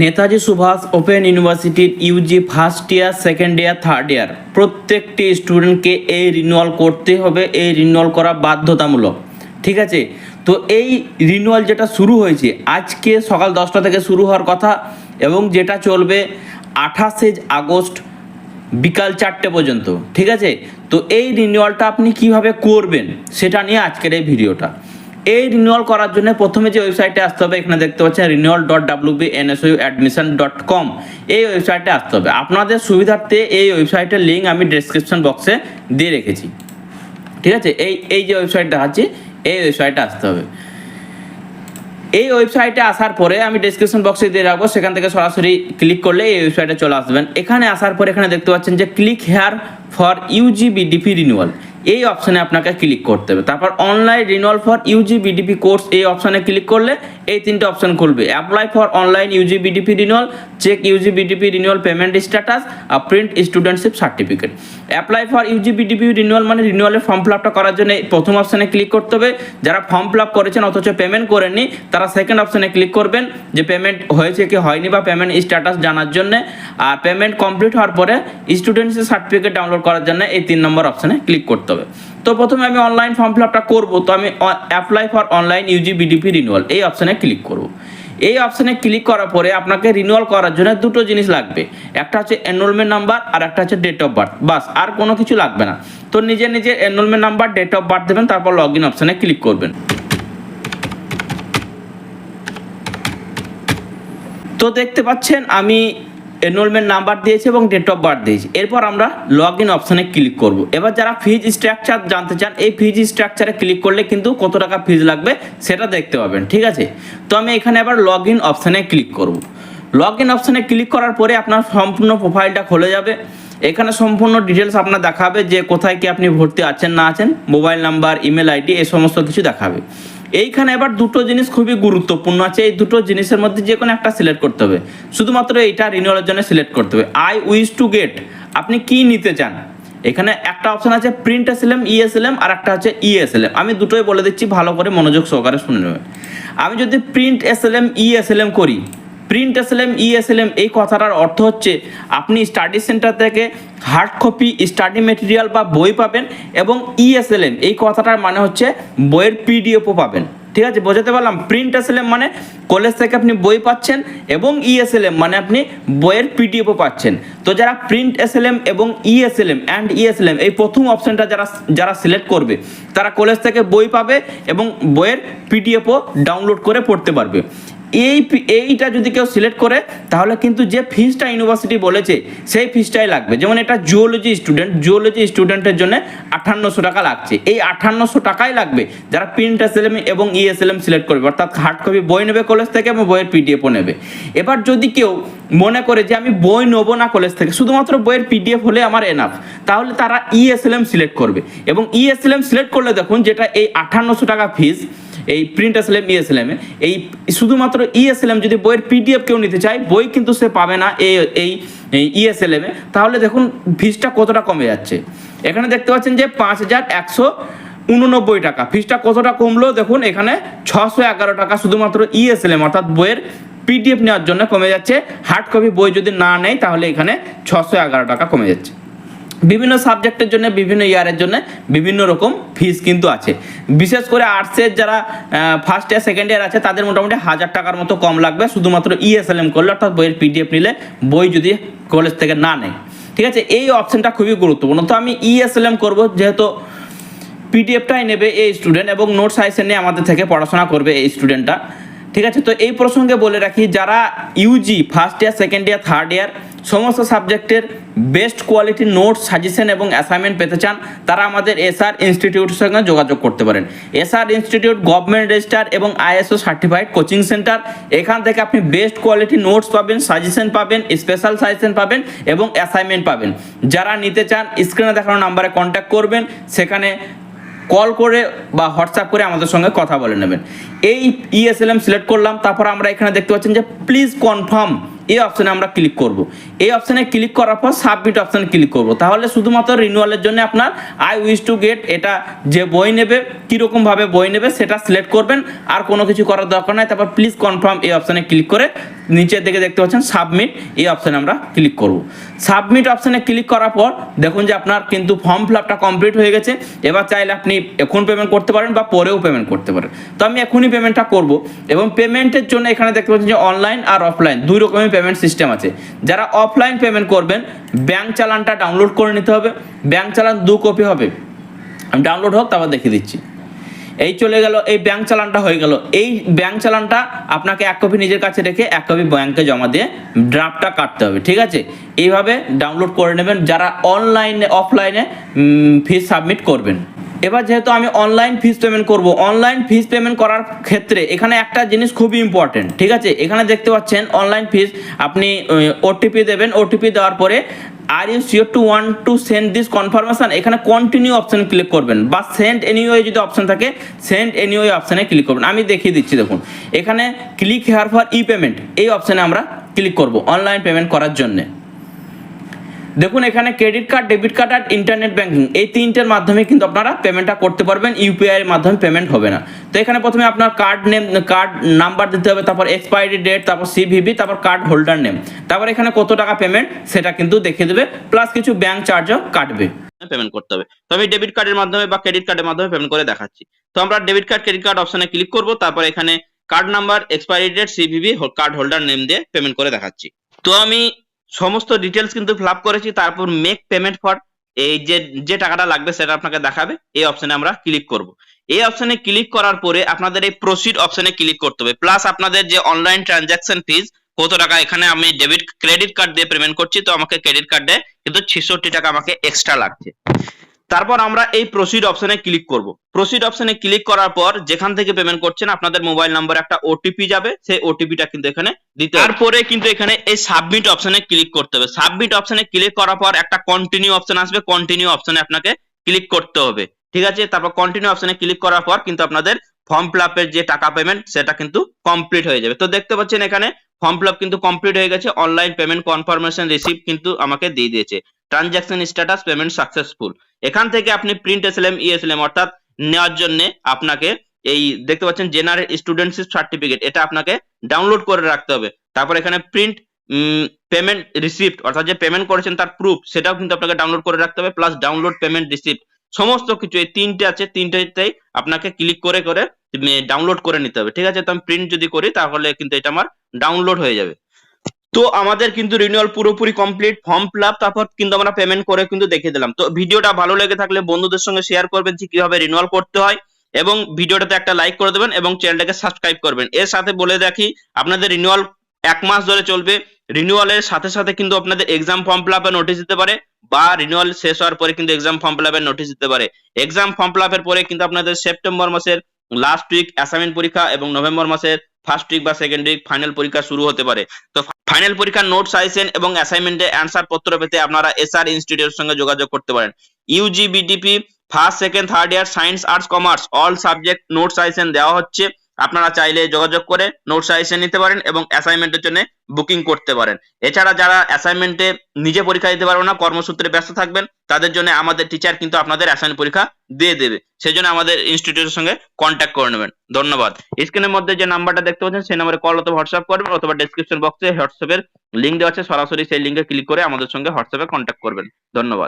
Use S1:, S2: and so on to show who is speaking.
S1: Netaji Subhash open ইউনিভার্সিটির UG first year second year third year প্রত্যেকটি স্টুডেন্টকে এই রিনুয়াল করতে হবে, এই রিনুয়াল করা বাধ্যতামূলক। ঠিক আছে? তো এই রিনুয়াল যেটা শুরু হয়েছে, আজকে সকাল দশটা থেকে শুরু হওয়ার কথা এবং যেটা চলবে আঠাশে আগস্ট বিকাল চারটে পর্যন্ত। ঠিক আছে? তো এই রিনিউয়ালটা আপনি কীভাবে করবেন, সেটা নিয়ে আজকের এই ভিডিওটা এই রিনিউয়াল করার জন্য প্রথমে যে ওয়েবসাইটে আসতে হবে, এখানে দেখতে পাচ্ছেন renewal dot W B NSU admission dot com এই ওয়েবসাইটে আসতে হবে। আপনাদের সুবিধার্থে এই ওয়েবসাইটের লিঙ্ক আমি ডেসক্রিপশন বক্সে দিয়ে রেখেছি। ঠিক আছে? এই এই যে ওয়েবসাইটটা আছে এই ওয়েবসাইটে আসতে হবে। এই ওয়েবসাইটে আসার পরে আমি ডেসক্রিপশন বক্সে দিয়ে রাখব। সেখান থেকে সরাসরি ক্লিক করলে এই ওয়েবসাইটে চলে আসবেন। এখানে আসার পরে এখানে দেখতে পাচ্ছেন যে click here for UG BDP renewal এই অপশানে আপনাকে ক্লিক করতে হবে। তারপর online renewal for UG BDP course এই অপশানে ক্লিক করলে এই তিনটে অপশান খুলবে। Apply for online UG BDP renewal check UG BDP renewal payment status R print studentship certificate apply for UG BDP renewal মানে রিনিউয়ালের ফর্ম ফিল আপটা করার জন্য প্রথম অপশানে ক্লিক করতে হবে। যারা ফর্ম ফিল আপ করেছেন অথচ পেমেন্ট করেননি, তারা সেকেন্ড অপশানে ক্লিক করবেন যে পেমেন্ট হয়েছে কি হয়নি বা পেমেন্ট স্ট্যাটাস জানার জন্য। আর পেমেন্ট কমপ্লিট হওয়ার পরে স্টুডেন্টসের সার্টিফিকেট ডাউনলোড করার জন্য এই তিন নম্বর অপশানে ক্লিক করতে হবে। তো প্রথমে আমি অনলাইন ফর্ম ফিল আপটা করব। তো আমি apply for online UG BDP renewal এই অপশানে ক্লিক করব। এই অপশানে ক্লিক করার পরে আপনাকে রিনিউয়াল করার জন্য দুটো জিনিস লাগবে। একটা হচ্ছে এনরোলমেন্ট নাম্বার আর একটা হচ্ছে ডেট অফ বার্থ বাস, আর কোনো কিছু লাগবে না। তো নিজে নিজে enrolment number date of birth দেবেন, তারপর লগ ইন অপশানে ক্লিক করবেন। তো দেখতে পাচ্ছেন, আমি এনরোলমেন্ট নাম্বার দিয়েছে এবং ডেট অফ বার্থ দিয়েছে। এরপর আমরা লগ ইন অপশানে ক্লিক করব। এবার যারা ফিজ স্ট্রাকচার জানতে চান, এই ফিজ স্ট্রাকচারে ক্লিক করলে কিন্তু কত টাকা ফিজ লাগবে সেটা দেখতে পাবেন, ঠিক আছে? তো আমি এখানে আবার লগ ইন অপশানে ক্লিক করব। লগ ইন অপশানে ক্লিক করার পরে আপনার সম্পূর্ণ প্রোফাইলটা খুলে যাবে। এখানে সম্পূর্ণ ডিটেলস আপনার দেখাবে যে কোথায় কি আপনি ভর্তি আছেন, না আছেন মোবাইল নাম্বার ইমেল আইডি এই সমস্ত কিছু দেখাবে। এইখানে এবার দুটো জিনিস খুবই গুরুত্বপূর্ণ আছে। এই দুটো জিনিসের মধ্যে যে কোনো একটা সিলেক্ট করতে হবে। শুধুমাত্র এইটা রিনিউয়ালের জন্য সিলেক্ট করতে হবে। আই উইশ টু গেট আপনি কি নিতে চান? এখানে একটা অপশন আছে print S M E SLM ESLM আর একটা আছে ইএস এল এম আমি দুটোই বলে দিচ্ছি, ভালো করে মনোযোগ সহকারে শুনে নেবে আমি যদি প্রিন্ট এসএলএম এম করি প্রিন্ট এসএলএম ইএসএলএম এই কথাটার অর্থ হচ্ছে আপনি স্টাডি সেন্টার থেকে হার্ড কপি স্টাডি মেটেরিয়াল বা বই পাবেন এবং ইএসএলএম এই কথাটার মানে হচ্ছে বইয়ের পিডিএফও পাবেন। ঠিক আছে? বোঝাতে পারলাম? প্রিন্ট এসএলএম মানে কলেজ থেকে আপনি বই পাচ্ছেন এবং ইএসএলএম মানে আপনি বইয়ের পিডিএফও পাচ্ছেন। তো যারা প্রিন্ট এসএলএম এবং ইএসএলএম অ্যান্ড ইএসএলএম এই প্রথম অপশনটা যারা যারা সিলেক্ট করবে, তারা কলেজ থেকে বই পাবে এবং বইয়ের পিডিএফও ডাউনলোড করে পড়তে পারবে। এই এইটা যদি কেউ সিলেক্ট করে, তাহলে কিন্তু যে ফিজটা ইউনিভার্সিটি বলেছে, সেই ফিজটাই লাগবে। যেমন এটা জুওলজি স্টুডেন্ট জুওলজি স্টুডেন্টের জন্য আঠান্নশো টাকা লাগছে। এই আঠান্নশো টাকাই লাগবে যারা প্রিন্ট এসএলএম এবং ইএসএলএম সিলেক্ট করবে। অর্থাৎ হার্ড কপি বই নেবে কলেজ থেকে এবং বইয়ের পিডিএফও নেবে। এবার যদি কেউ মনে করে যে আমি বই নেব না কলেজ থেকে, শুধুমাত্র বইয়ের পিডিএফ হলে আমার এনাফ তাহলে তারা ইএসএলএম সিলেক্ট করবে। এবং ইএসএলএম সিলেক্ট করলে দেখুন, যেটা এই আঠান্নশো টাকা ফিজ এই প্রিন্ট এসএলএম ইএসএলএম এই শুধুমাত্র ইএসএলএম যদি বইয়ের পিডিএফ কেউ নিতে চায়, বই কিন্তু সে পাবে না এই এই এ। তাহলে দেখুন ফিজটা কতটা কমে যাচ্ছে। এখানে দেখতে পাচ্ছেন যে পাঁচ হাজার একশো উননব্বই টাকা। ফিজটা কতটা কমলো? দেখুন, এখানে ছশো এগারো টাকা শুধুমাত্র ইএসএলএম অর্থাৎ বইয়ের পিডিএফ নেওয়ার জন্য কমে যাচ্ছে। হার্ড কপি বই যদি না নেয়, তাহলে এখানে ছশো এগারো টাকা কমে যাচ্ছে। বিভিন্ন সাবজেক্টের জন্য, বিভিন্ন ইয়ারের জন্য বিভিন্ন রকম ফিস কিন্তু আছে। বিশেষ করে আর্টসের যারা ফার্স্ট ইয়ার সেকেন্ড ইয়ার আছে, তাদের মোটামুটি হাজার টাকার মতো কম লাগবে। শুধুমাত্র E ইএসএলএম করলে, অর্থাৎ বইয়ের পিডিএফ নিলে বই যদি কলেজ থেকে না নেয়। ঠিক আছে? এই অপশনটা খুবই গুরুত্বপূর্ণ। তো আমি E ইএসএলএম করব, যেহেতু পিডিএফটাই নেবে এই স্টুডেন্ট এবং নোটস আইসে নিয়ে আমাদের থেকে পড়াশোনা করবে এই স্টুডেন্টটা ঠিক আছে? তো এই প্রসঙ্গে বলে রাখি, যারা UG first year second year third year সমস্ত সাবজেক্টের বেস্ট কোয়ালিটির নোটস সাজেশন এবং অ্যাসাইনমেন্ট পেতে চান, তারা আমাদের এসআর ইনস্টিটিউটের সঙ্গে যোগাযোগ করতে পারেন। এসআর ইনস্টিটিউট গভর্নমেন্ট রেজিস্টার এবং আইএসও সার্টিফাইড কোচিং সেন্টার এখান থেকে আপনি বেস্ট কোয়ালিটি নোটস পাবেন সাজেশন পাবেন স্পেশাল সাজেশন পাবেন এবং অ্যাসাইনমেন্ট পাবেন। যারা নিতে চান স্ক্রিনে দেখানো নাম্বারে কন্ট্যাক্ট করবেন, সেখানে কল করে বা হোয়াটসঅ্যাপ করে আমাদের সঙ্গে কথা বলে নেবেন। এই ইএসএলএম সিলেক্ট করলাম, তারপর আমরা এখানে দেখতে পাচ্ছেন যে প্লিজ কনফার্ম এই অপশানে আমরা ক্লিক করব। এই অপশানে ক্লিক করার পর সাবমিট অপশানে ক্লিক করব। তাহলে শুধুমাত্র রিনিউয়ালের জন্য আপনার আই উইশ টু গেট এটা যে বই নেবে, কীরকমভাবে বই নেবে সেটা সিলেক্ট করবেন। আর কোনো কিছু করার দরকার নাই, তারপর প্লিজ কনফার্ম এই অপশানে ক্লিক করে নিচের দিকে দেখতে পাচ্ছেন সাবমিট এই অপশানে আমরা ক্লিক করব। সাবমিট অপশানে ক্লিক করার পর দেখুন যে আপনার কিন্তু ফর্ম ফিল আপটা কমপ্লিট হয়ে গেছে। এবার চাইলে আপনি এখন পেমেন্ট করতে পারেন বা পরেও পেমেন্ট করতে পারেন। তো আমি এখনই পেমেন্টটা করব এবং পেমেন্টের জন্য এখানে দেখতে পাচ্ছেন যে অনলাইন আর অফলাইন দুই রকমের পেমেন্ট সিস্টেম আছে। যারা অফলাইন পেমেন্ট করবেন ব্যাংক চালানটা ডাউনলোড করে নিতে হবে। ব্যাংক চালান দু কপি হবে। আমি ডাউনলোড হোক, তারপর দেখিয়ে দিচ্ছি। এই চলে গেল, এই ব্যাংক চালানটা হয়ে গেল। এই ব্যাংক চালানটা আপনাকে এক কপি নিজের কাছে রেখে এক কপি ব্যাংকে জমা দিয়ে ড্রাফটটা কাটতে হবে, ঠিক আছে? এইভাবে ডাউনলোড করে নেবেন, যারা অনলাইনে অফলাইনে ফি সাবমিট করবেন। এবার যেহেতু আমি অনলাইন ফিস পেমেন্ট করব অনলাইন ফিস পেমেন্ট করার ক্ষেত্রে এখানে একটা জিনিস খুবই ইম্পর্টেন্ট ঠিক আছে? এখানে দেখতে পাচ্ছেন অনলাইন ফিস আপনি ওটিপি দেবেন ওটিপি দেওয়ার পরে are you sure to want to send this confirmation এখানে কন্টিনিউ অপশন ক্লিক করবেন, বা সেন্ড এনিওয়ে যদি অপশন থাকে সেন্ড এনিওয়ে অপশানে ক্লিক করবেন। আমি দেখিয়ে দিচ্ছি, দেখুন। এখানে click here for e payment এই অপশানে আমরা ক্লিক করব অনলাইন পেমেন্ট করার জন্যে। দেখুন, এখানে ক্রেডিট কার্ড ডেবিট কার্ড আর ইন্টারনেট ব্যাংকিং এই তিনটের মাধ্যমে কিন্তু আপনারা পেমেন্টটা করতে পারবেন ইউপিআই এর মাধ্যমে পেমেন্ট হবে না। তো এখানে প্রথমে আপনার কার্ড নেম কার্ড নাম্বার দিতে হবে, তারপর এক্সপায়ারি ডেট তারপর সিভিভি তারপর কার্ড হোল্ডার নেম তারপর এখানে কত টাকা পেমেন্ট সেটা কিন্তু দেখিয়ে দেবে প্লাস কিছু ব্যাংক চার্জও কাটবে। পেমেন্ট করতে হবে। তো আমি ডেবিট কার্ডের মাধ্যমে বা ক্রেডিট কার্ডের মাধ্যমে পেমেন্ট করে দেখাচ্ছি। তো আমরা ডেবিট কার্ড ক্রেডিট কার্ড অপশনে ক্লিক করব, তারপর এখানে card number expiry date CVV card holder name দিয়ে পেমেন্ট করে দেখাচ্ছি। তো আমি সমস্ত ডিটেলস কিন্তু ফিল করেছি, তারপর মেক পেমেন্ট ফর এই যে যে টাকাটা লাগবে সেটা আপনাকে দেখাবে। এই অপশনে আমরা ক্লিক করব। এই অপশনে ক্লিক করার পরে আপনাদের এই প্রসিড অপশনে ক্লিক করতে হবে। প্লাস আপনাদের যে অনলাইন ট্রানজাকশন ফিজ কত টাকা এখানে আমি ডেবিট ক্রেডিট কার্ড দিয়ে পেমেন্ট করছি, তো আমাকে ক্রেডিট কার্ডে কিন্তু ছেষট্টি টাকা আমাকে এক্সট্রা লাগছে। তারপর আমরা এই প্রসিড অপশনে ক্লিক করব। প্রসিড অপশনে ক্লিক করার পর যেখান থেকে পেমেন্ট করছেন আপনাদের মোবাইল নাম্বার একটা ওটিপি যাবে, সেই ওটিপিটা কিন্তু এখানে দিতে। তারপরে কিন্তু এখানে এই সাবমিট অপশনে ক্লিক করতে হবে। সাবমিট অপশনে ক্লিক করার পর একটা কন্টিনিউ অপশন আসবে কন্টিনিউ অপশনে আপনাকে ক্লিক করতে হবে। ঠিক আছে? তারপর কন্টিনিউ অপশনে ক্লিক করার পর কিন্তু আপনাদের ফর্ম ফিল আপের যে টাকা পেমেন্ট সেটা কিন্তু কমপ্লিট হয়ে যাবে। তো দেখতে পাচ্ছেন এখানে ফর্ম ফিল আপ কিন্তু কমপ্লিট হয়ে গেছে। অনলাইন পেমেন্ট কনফার্মেশন রিসিভ কিন্তু আমাকে দিয়ে দিয়েছে। ট্রানজাকশন স্ট্যাটাস পেমেন্ট সাকসেসফুল এখান থেকে আপনি প্রিন্ট এসএলএম ইএসএলএম অর্থাৎ নেওয়ার জন্য আপনাকে এই দেখতে পাচ্ছেন জেনারেল স্টুডেন্টশিপ সার্টিফিকেট এটা আপনাকে ডাউনলোড করে রাখতে হবে। তারপর এখানে প্রিন্ট পেমেন্ট রিসিপ্ট অর্থাৎ যে পেমেন্ট করেছেন তার প্রুফ সেটাও কিন্তু আপনাকে ডাউনলোড করে রাখতে হবে প্লাস ডাউনলোড পেমেন্ট রিসিপ্ট সমস্ত কিছু, এই তিনটে আছে, তিনটেতেই আপনাকে ক্লিক করে করে ডাউনলোড করে নিতে হবে। ঠিক আছে, তো আমি প্রিন্ট যদি করি, তাহলে কিন্তু এটা আমার ডাউনলোড হয়ে যাবে। তো আমাদের কিন্তু রিনিউয়াল পুরোপুরি কমপ্লিট ফর্ম ফিল আপ তারপর কিন্তু আমরা পেমেন্ট করে কিন্তু দেখিয়ে দিলাম। তো ভিডিওটা ভালো লেগে থাকলে বন্ধুদের সঙ্গে শেয়ার করবেন যে কীভাবে রিনিউয়াল করতে হয় এবং ভিডিওটাতে একটা লাইক করে দেবেন এবং চ্যানেলটাকে সাবস্ক্রাইব করবেন। এর সাথে বলে রাখি, আপনাদের রিনিউয়াল এক মাস ধরে চলবে। রিনিউয়ালের সাথে সাথে কিন্তু আপনাদের এক্সাম ফর্ম ফিল আপের নোটিশ দিতে পারে বা রিনিউয়াল শেষ হওয়ার পরে কিন্তু এক্সাম ফর্ম ফিল আপের নোটিশ দিতে পারে। এক্সাম ফর্ম ফিল আপের পরে কিন্তু আপনাদের সেপ্টেম্বর মাসের লাস্ট উইক অ্যাসাইনমেন্ট পরীক্ষা এবং নভেম্বর মাসের ফার্স্ট উইক বা সেকেন্ড উইক ফাইনাল পরীক্ষা শুরু হতে পারে। তো ফাইনাল পরীক্ষার নোট সাজেশন এবং অ্যাসাইনমেন্টে অ্যান্সার পত্র পেতে আপনারা এসআর ইনস্টিটিউটের সঙ্গে যোগাযোগ করতে পারেন। UG BDP first second third year science arts commerce all subject note suggestion দেওয়া হচ্ছে। আপনারা চাইলে যোগাযোগ করে নোট সাজেশন নিতে পারেন এবং অ্যাসাইনমেন্টের জন্য বুকিং করতে পারেন। এছাড়া যারা অ্যাসাইনমেন্টে নিজে পরীক্ষা দিতে পারবে না, কর্মসূত্রে ব্যস্ত থাকবেন, তাদের জন্য আমাদের টিচার কিন্তু আপনাদের অ্যাসাইন পরীক্ষা দিয়ে দেবে। সেই জন্য আমাদের ইনস্টিটিউটের সঙ্গে কন্ট্যাক্ট করে নেবেন। ধন্যবাদ। স্ক্রিনের মধ্যে যে নাম্বারটা দেখতে পাচ্ছেন, সেই নাম্বারে কল অথবা হোয়াটসঅ্যাপ করবেন অথবা ডেসক্রিপশন বক্সে হোয়াটসঅ্যাপের লিঙ্ক দেওয়া আছে। সরাসরি সেই লিঙ্কে ক্লিক করে আমাদের সঙ্গে হোয়াটসঅ্যাপে কন্ট্যাক্ট করবেন। ধন্যবাদ।